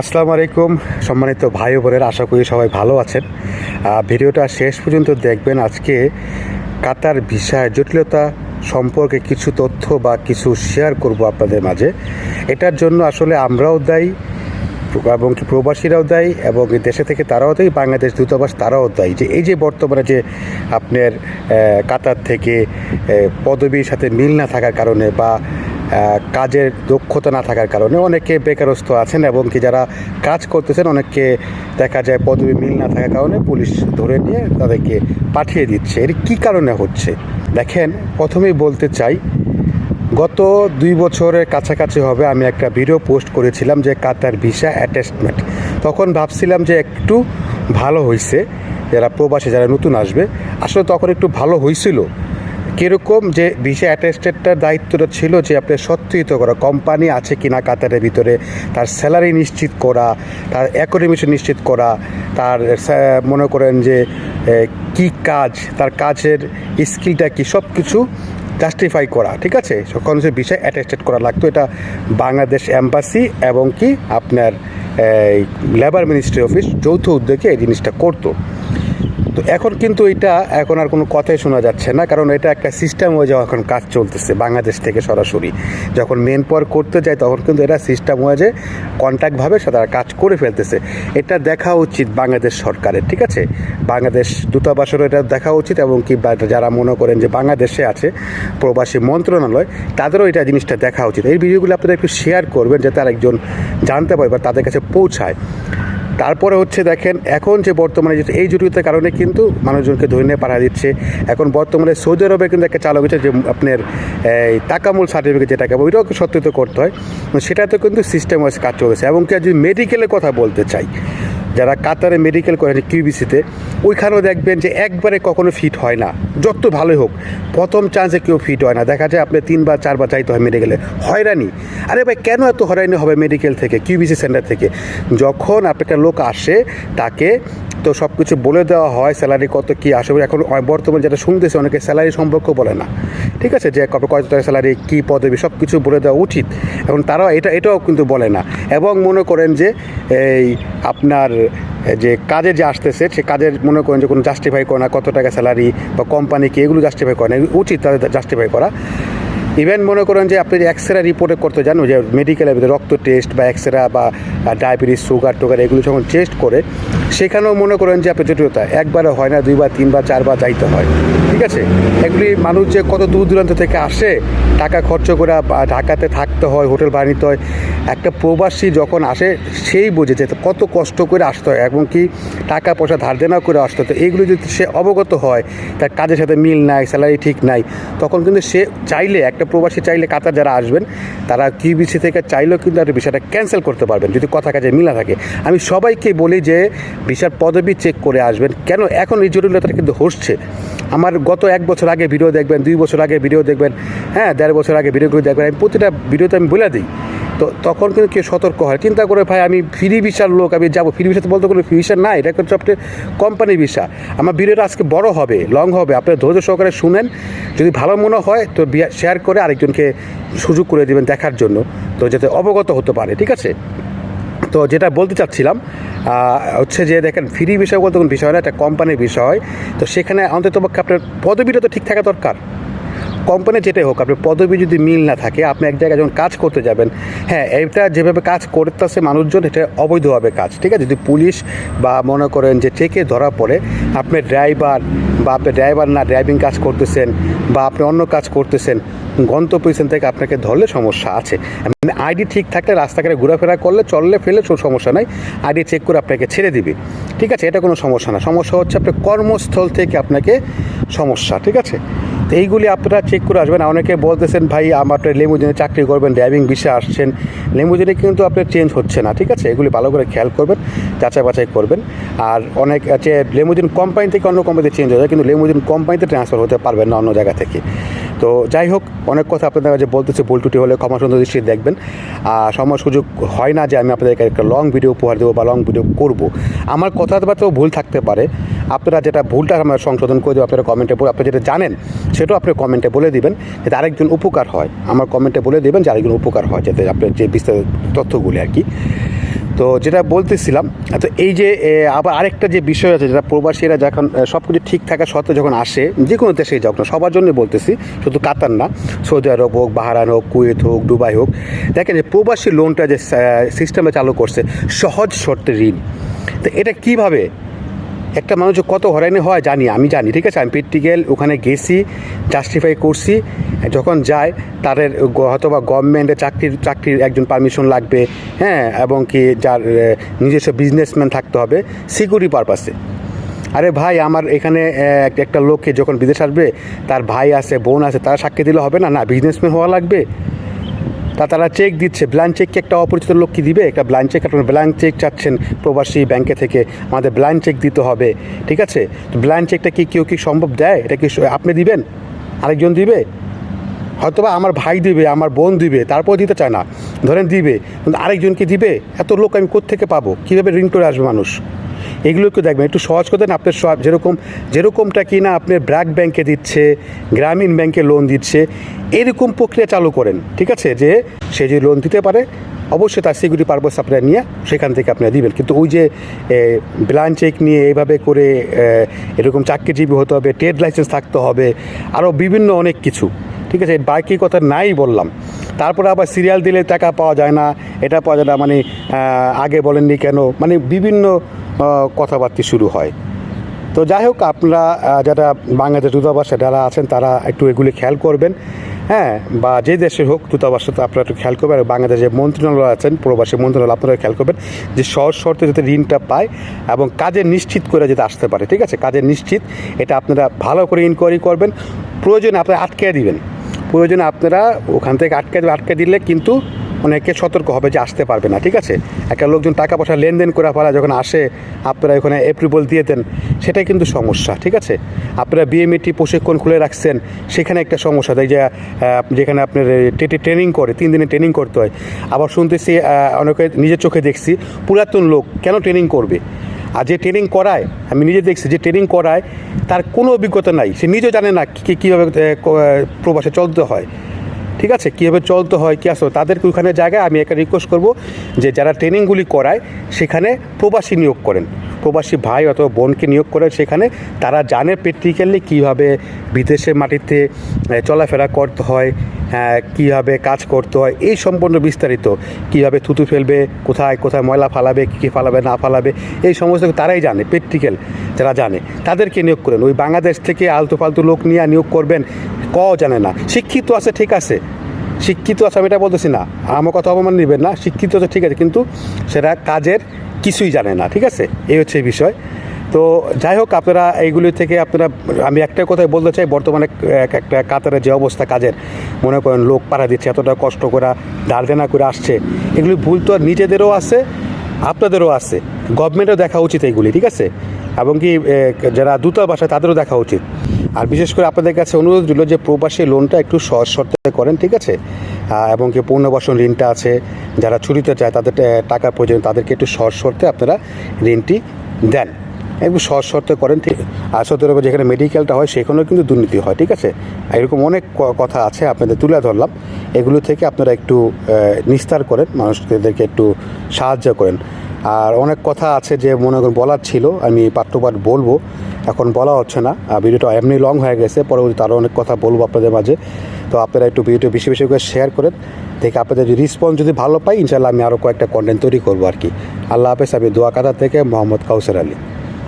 আসসালামু আলাইকুম। সম্মানিত ভাই বোনেরা, আশা করি সবাই ভালো আছেন। ভিডিওটা শেষ পর্যন্ত দেখবেন। আজকে কাতার ভিসার জটিলতা সম্পর্কে কিছু তথ্য বা কিছু শেয়ার করব আপনাদের মাঝে। এটার জন্য আসলে আমরাও দায়ী এবং কি প্রবাসীরাও দায়ী এবং দেশে থেকে তারাও দায়ী, বাংলাদেশ দূতাবাস তারাও দায়ী। যে এই যে বর্তমানে যে আপনার কাতার থেকে পদবীর সাথে মিল না থাকার কারণে বা কাজের দক্ষতা না থাকার কারণে অনেকে বেকারস্থ আছেন এবং কি যারা কাজ করতেছেন, অনেককে দেখা যায় পদবী মিল না থাকার কারণে পুলিশ ধরে নিয়ে তাদেরকে পাঠিয়ে দিচ্ছে। এর কী কারণে হচ্ছে? দেখেন, প্রথমেই বলতে চাই, গত দুই বছরের কাছাকাছি হবে, আমি একটা ভিডিও পোস্ট করেছিলাম যে কাতার ভিসা অ্যাটাচমেন্ট তখন ভাবছিলাম যে একটু ভালো হয়েছে যারা প্রবাসী, যারা নতুন আসবে, আসলে তখন একটু ভালো হয়েছিল কীরকম যে ভিসা অ্যাটেস্টেডটার দায়িত্বটা ছিল যে আপনি সত্যিত করা, কোম্পানি আছে কিনা কাতারের ভিতরে, তার স্যালারি নিশ্চিত করা, তার অ্যাকোডেমিশন নিশ্চিত করা, তার মনে করেন যে কি কাজ, তার কাজের স্কিলটা কি সব কিছু জাস্টিফাই করা, ঠিক আছে? সকল কিছু বিষয় অ্যাটেস্টেড করা লাগতো, এটা বাংলাদেশ অ্যাম্বাসি এবং কি আপনার লেবার মিনিস্ট্রি অফিস যৌথ উদ্যোগে এই জিনিসটা করতো। তো এখন কিন্তু এটা এখন আর কোনো কথাই শোনা যাচ্ছে না, কারণ এটা একটা সিস্টেম হয়ে যাওয়া এখন কাজ চলতেছে বাংলাদেশ থেকে সরাসরি। যখন মেন পর করতে যায় তখন কিন্তু এটা সিস্টেম হয়ে যায় কন্ট্যাক্টভাবে তারা কাজ করে ফেলতেছে। এটা দেখা উচিত বাংলাদেশ সরকারের, ঠিক আছে? বাংলাদেশ দূতাবাসেরও এটা দেখা উচিত এবং কি যারা মনে করেন যে বাংলাদেশে আছে, প্রবাসী মন্ত্রণালয়, তাদেরও এটা জিনিসটা দেখা উচিত। এই ভিডিওগুলো আপনারা একটু শেয়ার করবেন যাতে আরেকজন জানতে পারে বা তাদের কাছে পৌঁছায়। তারপরে হচ্ছে দেখেন, এখন যে বর্তমানে এই জটিলতার কারণে কিন্তু মানুষজনকে ধরে পাঠা দিচ্ছে। এখন বর্তমানে সৌদি আরবে কিন্তু একটা চালু হয়েছে যে আপনার, এই টাকামূল সার্টিফিকেট যেটাকে, ওইটাও সত্যিত করতে হয়। সেটাতে কিন্তু সিস্টেম ওয়াইজ কাজ চলেছে এবং যদি মেডিকেলের কথা বলতে চাই যারা কাতারে মেডিকেল কলেজ কিউবিসিতে ওইখানেও দেখবেন যে একবারে কখনো ফিট হয় না। যত ভালোই হোক, প্রথম চান্সে কেউ ফিট হয় না। দেখা যায় আপনি তিনবার, চারবার চাইতে হয় মেডিকেলে হয়রানি। আরে ভাই, কেন এত হয়রানি হবে মেডিকেল থেকে কিউবিসি সেন্টার থেকে? যখন আপনার লোক আসে, তাকে তো সব কিছু বলে দেওয়া হয় স্যালারি কত কী আসবে এখন বর্তমানে যেটা শুনতেছে, অনেকে স্যালারি সম্পর্ক বলে না। ঠিক আছে? যে কত কত টাকা স্যালারি কী পদবি সব কিছু বলে দেওয়া উচিত। এখন তারাও এটা, এটাও কিন্তু বলে না। এবং মনে করেন যে, এই আপনার যে কাজে যে আসতেছে, সে কাজের মনে করেন যে কোনো জাস্টিফাই করে না, কত টাকা স্যালারি বা কোম্পানিকে এগুলো জাস্টিফাই করে না। উচিত তাদের জাস্টিফাই করা। ইভেন মনে করেন যে আপনি এক্সরে রিপোর্টে করতে জানো, যে মেডিকেলের ভিতরে রক্ত টেস্ট বা এক্সরে বা ডায়াবেটিস সুগার টুগার এগুলো যখন টেস্ট করে সেখানেও মনে করেন যে আপনি জটিলতা একবারে হয় না, দুইবার, তিনবার, চারবার যাইতে হয়। ঠিক আছে? এগুলি মানুষ যে কত দূর দূরান্ত থেকে আসে, টাকা খরচ করে ঢাকাতে থাকতে হয়, হোটেল ভাড়া নিতে হয়, একটা প্রবাসী যখন আসে, সেই বোঝে যে কত কষ্ট করে আসতে হয়, এবং কি টাকা পয়সা ধার দেনা করে আসতে হয়। তো এইগুলো যদি সে অবগত হয়, তার কাজের সাথে মিল নাই, স্যালারি ঠিক নাই, তখন কিন্তু সে চাইলে, একটা প্রবাসী চাইলে কাতার যারা আসবেন, তারা কিউবিসি থেকে চাইলেও কিন্তু একটা বিষয়টা ক্যান্সেল করতে পারবেন, যদি কথা কাজে মিল থাকে। আমি সবাইকে বলি যে ভিসার পদবি চেক করে আসবেন। কেন? এখন এই জটিলতাটা কিন্তু হচ্ছে আমার গত এক বছর আগে ভিডিও দেখবেন, দুই বছর আগে ভিডিও দেখবেন হ্যাঁ দেড় বছর আগে ভিডিওগুলো দেখবেন। আমি প্রতিটা ভিডিওতে আমি বলে দিই, তো তখন কিন্তু কেউ সতর্ক হয়। চিন্তা করে ভাই, আমি ফ্রি ভিসার লোক, আমি যাব। ফ্রি ভিসাতে বলতে কোনো ফ্রি ভিসা নাই, এটা হচ্ছে আপনার কোম্পানি ভিসা আমার ভিডিওটা আজকে বড় হবে লং হবে। আপনার ধৈর্য সহকারে শুনেন। যদি ভালো মনে হয়, তো শেয়ার করে আরেকজনকে সুযোগ করে দেবেন দেখার জন্য, তো যাতে অবগত হতে পারে, ঠিক আছে? তো যেটা বলতে চাচ্ছিলাম হচ্ছে যে দেখেন ফ্রি বিষয় বলতে কোনো বিষয় না একটা কোম্পানির বিষয়। তো সেখানে অন্ততপক্ষে আপনার পদবিটা তো ঠিক থাকা দরকার। কোম্পানি যেটাই হোক আপনি পদবি যদি মিল না থাকে, আপনি এক জায়গায় যখন কাজ করতে যাবেন হ্যাঁ এটা যেভাবে কাজ করতেছে মানুষজন, এটা অবৈধভাবে কাজ, ঠিক আছে? যদি পুলিশ বা মনে করেন যে চেকে ধরা পড়ে আপনি ড্রাইভার বা আপনি ড্রাইভার না ড্রাইভিং কাজ করতেছেন বা আপনি অন্য কাজ করতেছেন, গন্তব্য স্থান থেকে আপনাকে ধরলে সমস্যা আছে। মানে আইডি ঠিক থাকলে রাস্তাঘাটে ঘোরাফেরা করলে, চললে ফেলে কোনো সমস্যা নাই। আইডি চেক করে আপনাকে ছেড়ে দিবে। ঠিক আছে? এটা কোনো সমস্যা না। সমস্যা হচ্ছে আপনার কর্মস্থল থেকে আপনাকে সমস্যা, ঠিক আছে? তো এইগুলি আপনারা চেক করে আসবেন। অনেকে বলতেছেন, ভাই, আমার লেমুজিনে চাকরি করবেন ড্রাইভিং বিষয়ে আসছেন। লেমুজিনে কিন্তু আপনার চেঞ্জ হচ্ছে না, ঠিক আছে? এগুলি ভালো করে খেয়াল করবেন যাচাই বাছাই করবেন। আর অনেক আছে লেমুজিন কোম্পানি থেকে অন্য কোম্পানিতে চেঞ্জ হয়ে যায় কিন্তু লেমুজিন কোম্পানিতে ট্রান্সফার হতে পারবেন না অন্য জায়গা থেকে। তো যাই হোক, অনেক কথা আপনাদের কাছে বলতেছে, ভুল টুটি হলে ক্ষমা সুন্দর দৃষ্টি দেখবেন। আর সময় সুযোগ হয় না যে আমি আপনাদেরকে একটা লং ভিডিও উপহার দেবো বা লং ভিডিও করব। আমার কথাবার্তাও ভুল থাকতে পারে। আপনারা যেটা ভুলটা আমরা সংশোধন করে দেবো, আপনারা কমেন্টে বলে আপনি যেটা জানেন, সেটাও আপনি কমেন্টে বলে দিবেন যাতে আরেকজন উপকার হয়। আমার কমেন্টে বলে দেবেন যে আরেকজন উপকার হয়, যাতে আপনার যে বিস্তারিত তথ্যগুলি আর কি। তো যেটা বলতেছিলাম, তো এই যে আবার আরেকটা যে বিষয় আছে, যেটা প্রবাসীরা যখন সব কিছু ঠিক থাকা সত্ত্বেও যখন আসে, যে কোনো দেশে যাওক না, সবার জন্য বলতেছি, শুধু কাতার না, সৌদি আরব হোক বাহারান হোক, কুয়েত হোক, দুবাই হোক, দেখেন যে প্রবাসী লোনটা যে সিস্টেমে চালু করছে, সহজ শর্তে ঋণ। তো এটা কীভাবে একটা মানুষ কত হয়রানি হয় জানি, আমি জানি, ঠিক আছে? আমি প্র্যাকটিক্যাল ওখানে গেছি জাস্টিফাই করছি, যখন যায়, তাদের হয়তো বা গভর্নমেন্টের চাকরির চাকরির একজন পারমিশন লাগবে হ্যাঁ? এবং কি যার নিজস্ব বিজনেসম্যান থাকতে হবে সিকিউরিটি পারপাসে আরে ভাই, আমার এখানে একটা লোককে যখন বিদেশ আসবে, তার ভাই আছে, বোন আছে, তারা সাক্ষী দিলে হবে না? না বিজনেসম্যান হওয়া লাগবে। তা তারা চেক দিচ্ছে ব্ল্যাঙ্ক চেক কি একটা অপরিচিত লোক কি দিবে? একটা ব্ল্যাঙ্ক চেক আপনার ব্ল্যাঙ্ক চেক চাচ্ছেন প্রবাসী ব্যাংকে থেকে, আমাদের ব্ল্যাঙ্ক চেক দিতে হবে, ঠিক আছে? তো ব্ল্যাঙ্ক চেকটা কি কেউ কি সম্ভব দেয়? এটা কি আপনি দিবেন? আরেকজন দিবে? হয়তোবা আমার ভাই দিবে, আমার বোন দিবে, তারপর দিতে চায় না, ধরেন দিবে, কিন্তু আরেকজনকে দিবে? এত লোক আমি কোত্থেকে পাবো? কীভাবে ঋণ করে আসবে মানুষ? এগুলো একটু দেখবেন, একটু সহজ করে দেন আপনার সব যেরকম, যেরকমটা কি না আপনি ব্র্যাক ব্যাংকে দিচ্ছে, গ্রামীণ ব্যাংকে লোন দিচ্ছে, এরকম প্রক্রিয়া চালু করেন, ঠিক আছে? যে সে যে লোন দিতে পারে, অবশ্যই তার সিকিউরিটি পারপাস আপনারা নিয়ে সেখান থেকে আপনারা দিবেন। কিন্তু ওই যে ব্লান চেক নিয়ে এইভাবে করে এরকম চাকরিজীবী হতে হবে ট্রেড লাইসেন্স থাকতে হবে, আরও বিভিন্ন অনেক কিছু। ঠিক আছে, বাকি কথা নাই বললাম। তারপরে আবার সিরিয়াল দিলে টাকা পাওয়া যায় না, এটা পাওয়া যায় না মানে আগে বলেননি কেন? মানে বিভিন্ন কথাবার্তা শুরু হয়। তো যাই হোক, আপনারা যারা বাংলাদেশ দূতাবাসে যারা আছেন, তারা একটু এগুলি খেয়াল করবেন। হ্যাঁ বা যে দেশে হোক দূতাবাসে, তো আপনারা একটু খেয়াল করবেন। আর বাংলাদেশে মন্ত্রণালয় আছেন, প্রবাসী মন্ত্রণালয়, আপনারা খেয়াল করবেন যে সহজ শর্তে যাতে ঋণটা পায় এবং কাজে নিশ্চিত করে যাতে আসতে পারে, ঠিক আছে? কাজের নিশ্চিত, এটা আপনারা ভালো করে ইনকোয়ারি করবেন। প্রয়োজনে আপনারা আটকে দিবেন। প্রয়োজনে আপনারা ওখান থেকে আটকে আটকে দিলে কিন্তু অনেকে সতর্ক হবে যে আসতে পারবে না, ঠিক আছে? একটা লোকজন টাকা পয়সা লেনদেন করে ফেলা যখন আসে, আপনারা ওখানে অ্যাপ্রুভাল দিয়ে দেন সেটাই কিন্তু সমস্যা, ঠিক আছে? আপনারা বিএমএটি প্রশিক্ষণ খুলে রাখছেন, সেখানে একটা সমস্যা দেয় যে যেখানে আপনার ট্রেনিং করে, তিন দিনে ট্রেনিং করতে হয়। আবার শুনতেছি অনেকে নিজের চোখে দেখছি, পুরাতন লোক কেন ট্রেনিং করবে? আর যে ট্রেনিং করায়, আমি নিজে দেখছি যে ট্রেনিং করায়, তার কোনো অভিজ্ঞতা নাই। সে নিজেও জানে না কী কীভাবে প্রবাসে চলতে হয়। ঠিক আছে? কীভাবে চলতে হয়, কী আসো তাদেরকে ওইখানে জায়গায় আমি একটা রিকোয়েস্ট করব যে যারা ট্রেনিংগুলি করায়, সেখানে প্রবাসী নিয়োগ করেন। প্রবাসী ভাই অথবা বোনকে নিয়োগ করে সেখানে তারা জানে প্র্যাকটিক্যালি কীভাবে বিদেশের মাটিতে চলাফেরা করতে হয় হ্যাঁ, কীভাবে কাজ করতে হয় এই সম্পূর্ণ বিস্তারিত কীভাবে থুতু ফেলবে কোথায় কোথায় ময়লা ফালাবে কী কী ফালাবে না ফালাবে এই সমস্ত তারাই জানে প্র্যাকটিক্যাল যারা জানে। তাদেরকে নিয়োগ করেন। ওই বাংলাদেশ থেকে আলতু ফালতু লোক নিয়ে নিয়োগ করবেন ক জানে না। শিক্ষিত আছে ঠিক আছে। শিক্ষিত আছে আমি এটা বলতেছি না। আমার কথা অপমান নেবেন না। শিক্ষিত আছে ঠিক আছে। কিন্তু সেটা কাজের কিছুই জানে না, ঠিক আছে? এই হচ্ছে এই বিষয়। তো যাই হোক, আপনারা এইগুলি থেকে আপনারা, আমি একটা কথাই বলতে চাই, বর্তমানে এক- একটা কাতারের যে অবস্থা কাজের, মনে করেন লোক পাড়া দিচ্ছে, এতটা কষ্ট করে দাঁড় দেনা করে আসছে, এগুলি ভুল তো নিজেদেরও আছে, আপনাদেরও আছে। গভর্নমেন্টও দেখা উচিত এইগুলি, ঠিক আছে? এবং কি যারা দূতাবাসে তাদেরও দেখা উচিত। আর বিশেষ করে আপনাদের কাছে অনুরোধ রইল যে প্রবাসী লোনটা একটু সহজ শর্তে করেন, ঠিক আছে? এবং কি পুনর্বাসন ঋণটা আছে, যারা ছুটিতে চায় তাদের টাকা প্রয়োজন, তাদেরকে একটু সহজ শর্তে আপনারা ঋণটি দেন। একটু সহজ শর্তে করেন, ঠিক সৌদি আরবে যেখানে মেডিকেলটা হয়, সেখানেও কিন্তু দুর্নীতি হয়, ঠিক আছে? এরকম অনেক কথা আছে, আপনাদের তুলে ধরলাম। এগুলো থেকে আপনারা একটু নিস্তার করেন, মানুষদেরকে একটু সাহায্য করেন। আর অনেক কথা আছে যে মনে করেন বলার ছিল, আমি পাঠ টু পাঠ বলব। এখন বলা হচ্ছে না ভিডিওটা এমনি লং হয়ে গেছে, পরবর্তীতে আরও অনেক কথা বলব আপনাদের মাঝে। তো আপনারা একটু ভিডিওটা বেশি বেশি করে শেয়ার করেন। দেখে আপনাদের রেসপন্স যদি ভালো পাই ইনশাল্লাহ আমি আরও কয়েকটা কন্টেন্ট তৈরি করব আর কি। আল্লাহ হাফেজ, আমি দোয়া থেকে মোহাম্মদ কাউসার আলী।